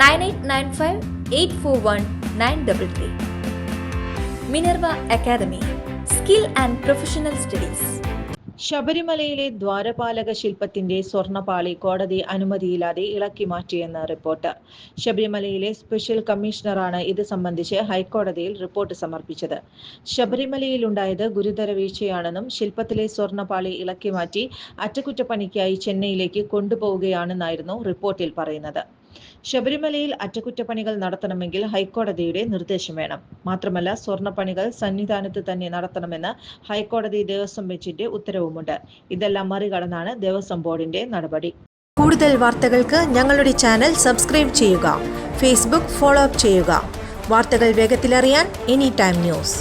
nine eight nine five eight four one nine double three. Minerva academy skill and professional studies. ശബരിമലയിലെ ദ്വാരപാലക ശില്പത്തിന്റെ സ്വർണപാളി കോടതി അനുമതിയില്ലാതെ ഇളക്കി മാറ്റിയെന്ന report. ശബരിമലയിലെ സ്പെഷ്യൽ കമ്മീഷണറാണ് ഇത് സംബന്ധിച്ച് ഹൈക്കോടതിയിൽ റിപ്പോർട്ട് സമർപ്പിച്ചത്. ശബരിമലയിലുണ്ടായത് ഗുരുതര വീഴ്ചയാണെന്നും ശില്പത്തിലെ സ്വർണപാളി ഇളക്കി മാറ്റി അറ്റകുറ്റപ്പണിക്കായി ചെന്നൈയിലേക്ക് കൊണ്ടുപോവുകയാണെന്നായിരുന്നു റിപ്പോർട്ടിൽ പറയുന്നത്. ശബരിമലയിൽ അറ്റകുറ്റപ്പണികൾ നടത്തണമെങ്കിൽ ഹൈക്കോടതിയുടെ നിർദ്ദേശം വേണം. മാത്രമല്ല സ്വർണപ്പണികൾ സന്നിധാനത്ത് തന്നെ നടത്തണമെന്ന് ഹൈക്കോടതി ദേവസ്വം ബെഞ്ചിന്റെ ഉത്തരവുമുണ്ട്. ഇതെല്ലാം മറികടന്നാണ് ദേവസ്വം ബോർഡിന്റെ നടപടി. കൂടുതൽ വാർത്തകൾക്ക് ഞങ്ങളുടെ ചാനൽ സബ്സ്ക്രൈബ് ചെയ്യുക ഫേസ്ബുക്ക് ഫോളോ അപ്പ് ചെയ്യുക. വാർത്തകൾ വേഗത്തിലറിയാൻ എനി ടൈം ന്യൂസ്.